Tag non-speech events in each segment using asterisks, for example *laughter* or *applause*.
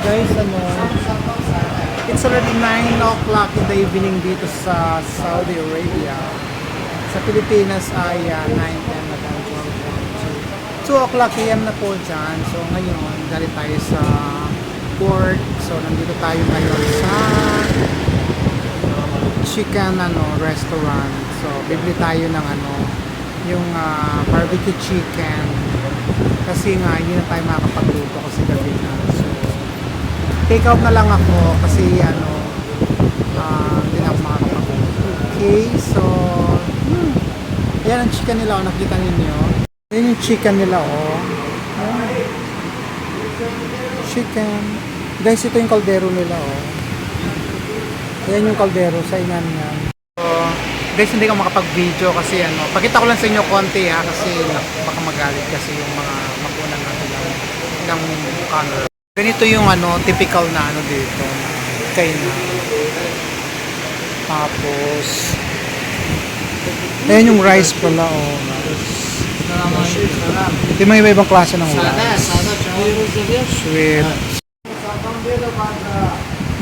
Guys, ano, it's already 9 o'clock in the evening dito sa Saudi Arabia. Sa Pilipinas ay uh, 9 p.m. na tayo. 2 o'clock a.m. na po dyan. So ngayon, galing tayo sa port. So nandito tayo ngayon sa chicken ano restaurant. So bibili tayo ng ano yung ah, barbecue chicken kasi nga hindi na tayo makakapagluto kasi gabi na. So take out na lang ako kasi ano ah, hindi na ako. Okay, so hmm, yan ang chicken nila oh, nakita ninyo. Yan yung chicken nila oh. Ayan. Chicken. Guys, ito yung kaldero nila oh. Ayan yung kaldero sa inan yan. So, guys, hindi ako makapag-video kasi ano, pakita ko lang sa inyo konti ha kasi baka magalit kasi yung mga magunan natin ng, ng camera. Ganito yung ano, typical na ano dito na kainan. Tapos, ayan yung rice pala oh. Ito yung mga iba-ibang klase ng rice. Sweet.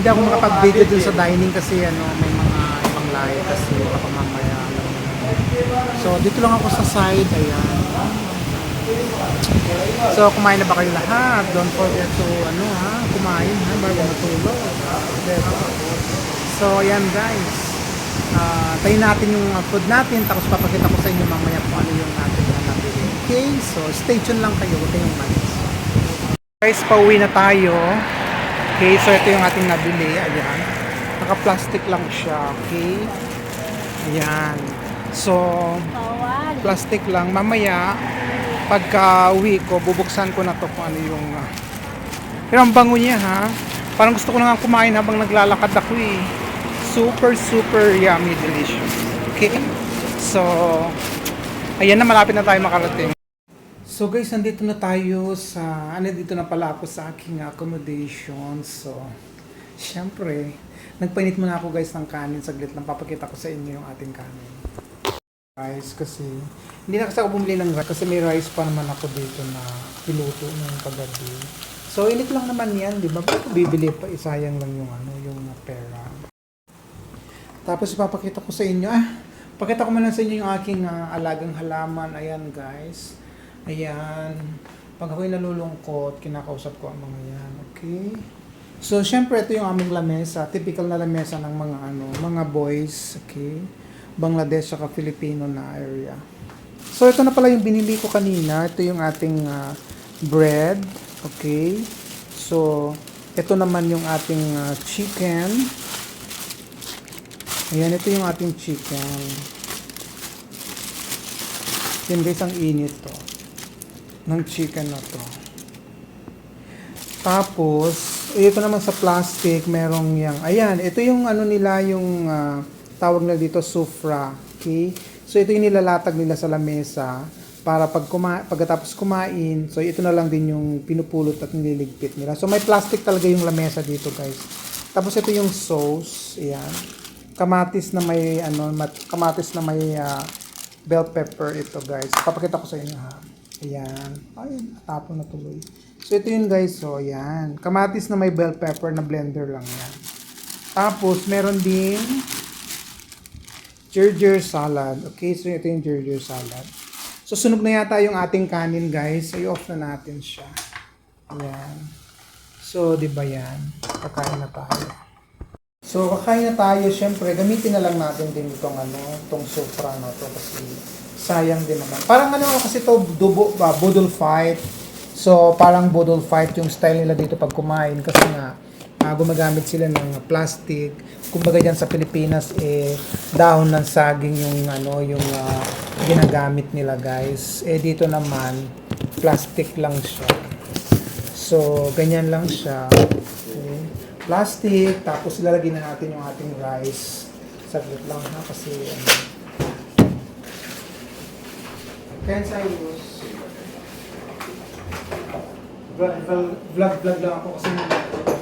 Hindi ako makapag-video dun sa dining kasi ano, may mga ibang lahi kasi baka mamaya. So, dito lang ako sa side. Ayan. So, kumain na ba kayo lahat? Don't forget to, ano ha, kumain ha, bago matulog. Diba? So, ayan guys. Ah, tayo natin yung uh, food natin, tapos papakita ko sa inyo mamaya kung ano yung natin na nabili. Okay, so stay tuned lang kayo, huwag kayong malis. Guys, pauwi na tayo. Okay, so ito yung ating nabili. Ayan. Naka-plastic lang siya. Okay. Ayan. So, plastic lang. Mamaya, pagka uwi ko, bubuksan ko na to kung ano yung... ah, pero ang bango niya ha. Parang gusto ko na nga kumain habang naglalakad ako eh. Super, super yummy, delicious. Okay? So, ayan na, malapit na tayo makarating. So guys, nandito na tayo sa, ano dito na pala ako sa aking accommodation. So, syempre, nagpainit muna ako guys ng kanin. Saglit lang, papakita ko sa inyo yung ating kanin. Guys, kasi, hindi na kasi ako bumili ng rice kasi may rice pa naman ako dito na piluto ng kagabi. So, init lang naman yan, di ba? Bakit bibili pa? Isayang lang yung ano, yung pera. Tapos ipapakita ko sa inyo, ah, pakita ko muna sa inyo yung aking ah, alagang halaman. Ayan guys. Ayan. Pag ako'y nalulungkot, kinakausap ko ang mga yan. Okay? So, syempre, ito yung aming lamesa. Typical na lamesa ng mga ano, mga boys. Okay? Bangladesh at Filipino na area. So, ito na pala yung binili ko kanina. Ito yung ating ah, bread. Okay? So, ito naman yung ating ah, chicken. Ayan, ito yung ating chicken. Yan guys, ang init to. Ng chicken na to. Tapos, ito naman sa plastic, merong yang, ayan, ito yung ano nila, yung ah, tawag na dito, sufra. Okay? So, ito yung nilalatag nila sa lamesa para pag kuma pagkatapos kumain, so ito na lang din yung pinupulot at nililigpit nila. So, may plastic talaga yung lamesa dito, guys. Tapos, ito yung sauce. Ayan. Kamatis na may, ano, mat- kamatis na may ah, bell pepper ito, guys. Papakita ko sa inyo, ha. Ayan. Ay, natapon na tuloy. So, ito yun, guys. So, ayan. Kamatis na may bell pepper na blender lang yan. Tapos, meron din Gerger salad. Okay, so ito yung Gerger salad. So, sunog na yata yung ating kanin, guys. So, i-off na natin siya. Ayan. So, di ba yan? Kakain na tayo. So, kakain na tayo. Siyempre, gamitin na lang natin din itong ano, itong sopra na to kasi sayang din naman. Parang ano kasi to dubo, uh, budol fight. So, parang budol fight yung style nila dito pag kumain kasi nga ah, gumagamit sila ng plastic. Kumbaga dyan sa Pilipinas eh dahon ng saging yung ano yung ah, ginagamit nila guys. Eh dito naman plastic lang siya. So, ganyan lang siya. Okay. Plastic, tapos ilalagay na natin yung ating rice. Saglit lang ha, kasi ano. Kaya sa use. Vlog, vlog, vlog lang ako kasi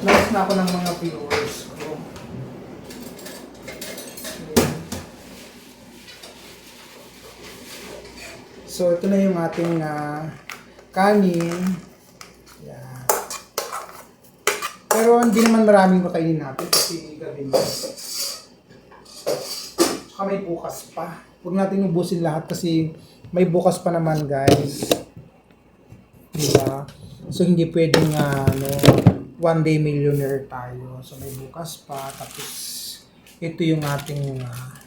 lost na ako ng mga viewers ko. So, ito na yung ating ah, kanin. Yan. Pero hindi naman maraming kakainin natin kasi gabi na. Tsaka may bukas pa. Huwag natin ubusin lahat kasi may bukas pa naman guys. Diba? So hindi pwedeng ah, ano, one day millionaire tayo. So may bukas pa. Tapos ito yung ating ah,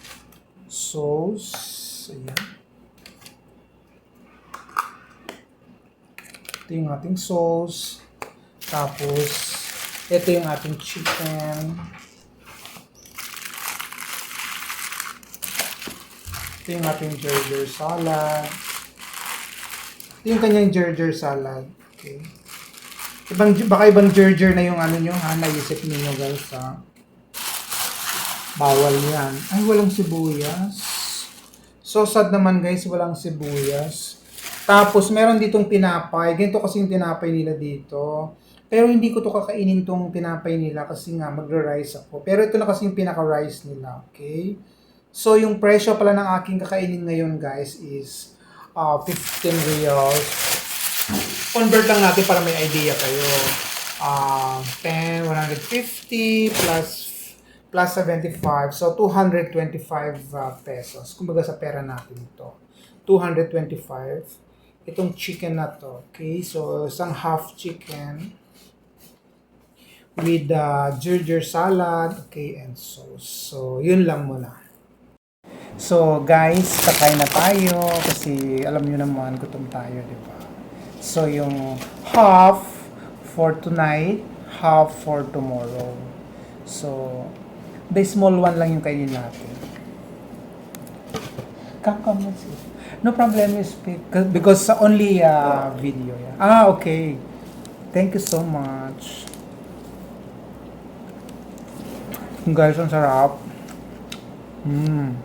sauce. Ayan. Ito yung ating sauce. Tapos, ito yung ating chicken. Ito yung ating Gerger salad. Ito yung kanyang Gerger salad. Okay. Ibang, baka ibang Gerger na yung ano nyo ha, naisip ninyo guys ha. Bawal yan. Ay, walang sibuyas. So sad naman guys, walang sibuyas. Tapos meron ditong tinapay. Ganito kasi yung tinapay nila dito. Pero hindi ko to kakainin tong tinapay nila kasi nga magra-rice ako. Pero ito na kasi yung pinaka-rice nila, okay? So yung presyo pala ng aking kakainin ngayon guys is uh, 15 reals. Convert lang natin para may idea kayo. Uh, 10, 150 plus plus 75. So 225 uh, pesos. Kumbaga sa pera natin ito. 225 itong chicken na to. Okay, so isang half chicken with uh, ginger salad, okay, and sauce. So, yun lang muna. So, guys, kakain na tayo kasi alam nyo naman, gutom tayo, di ba? So, yung half for tonight, half for tomorrow. So, the small one lang yung kainin natin. Kakamas No problem, speak. Because only uh, video. Yeah. Ah, okay. Thank you so much. Guys, ang sarap. Mm.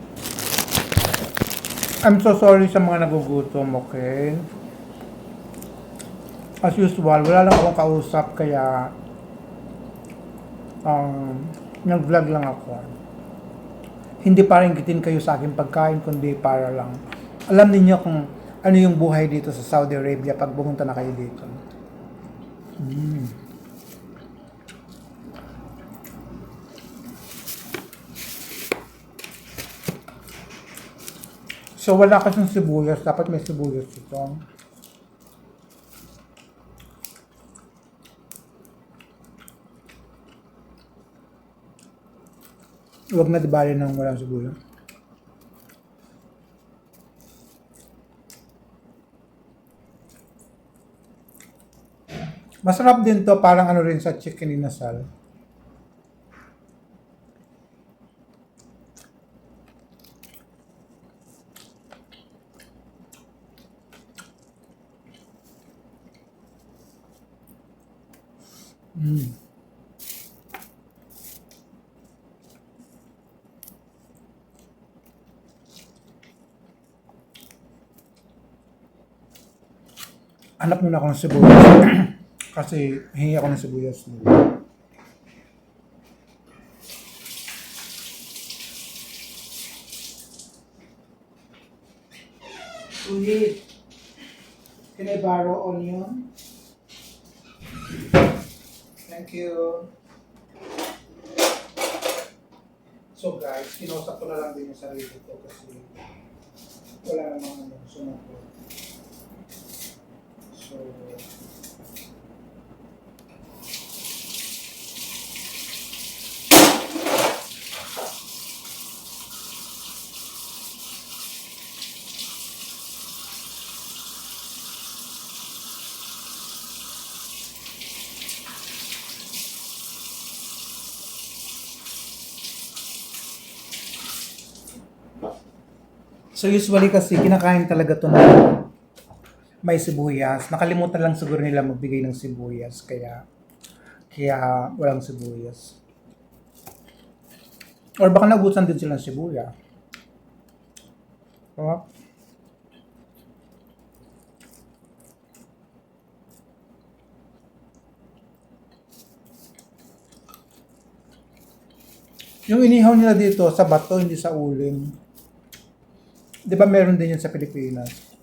I'm so sorry sa mga nagugutom, okay? As usual, wala lang akong kausap, kaya um, nag-vlog lang ako. Hindi para inggitin kayo sa aking pagkain, kundi para lang alam niyo kung ano yung buhay dito sa Saudi Arabia pag pumunta na kayo dito. Mm. So wala kasing sibuyas, dapat may sibuyas ito. Huwag na dibali ng walang sibuyas. Masarap din to, parang ano rin sa chicken inasal. Mm. Hanap muna ako ng sibuyas. *clears throat* Kasi hingi ako ng sibuyas. Ulit. Can I borrow onion? Thank you. So guys, kinausap ko na lang din yung sarili ko kasi wala namang ano, sumagot. So, So usually kasi kinakain talaga to na may sibuyas. Nakalimutan lang siguro nila magbigay ng sibuyas kaya kaya walang sibuyas. Or baka nagutan din sila ng sibuya. Oh. Yung inihaw nila dito sa bato, hindi sa uling. Di ba meron din yan sa Pilipinas?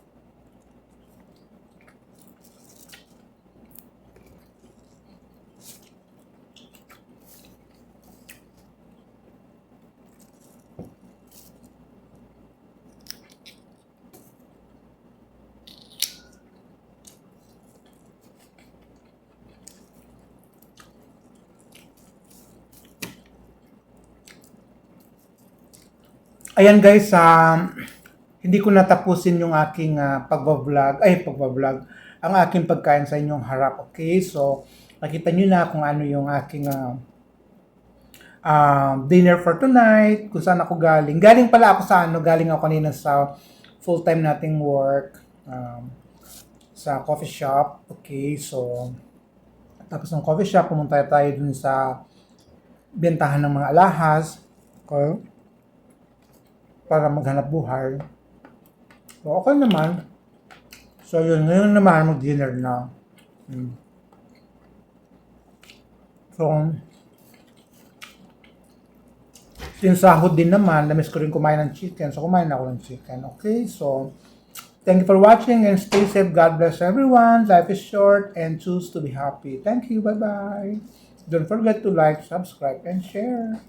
Ayan guys, um, hindi ko natapusin yung aking uh, pagbablog, ay pagbablog, ang aking pagkain sa inyong harap, okay? So, nakita nyo na kung ano yung aking ah, ah, dinner for tonight, kung saan ako galing. Galing pala ako sa ano, galing ako kanina sa full-time nating work, um, sa coffee shop, okay? So, tapos ng coffee shop, pumunta tayo dun sa bentahan ng mga alahas, okay? Para maghanap buhay. So, okay naman. So, yun. Ngayon naman, mag-dinner na. Mm. So, since sahod din naman, namiss ko rin kumain ng chicken. So, kumain ako ng chicken. Okay? So, thank you for watching and stay safe. God bless everyone. Life is short and choose to be happy. Thank you. Bye-bye. Don't forget to like, subscribe, and share.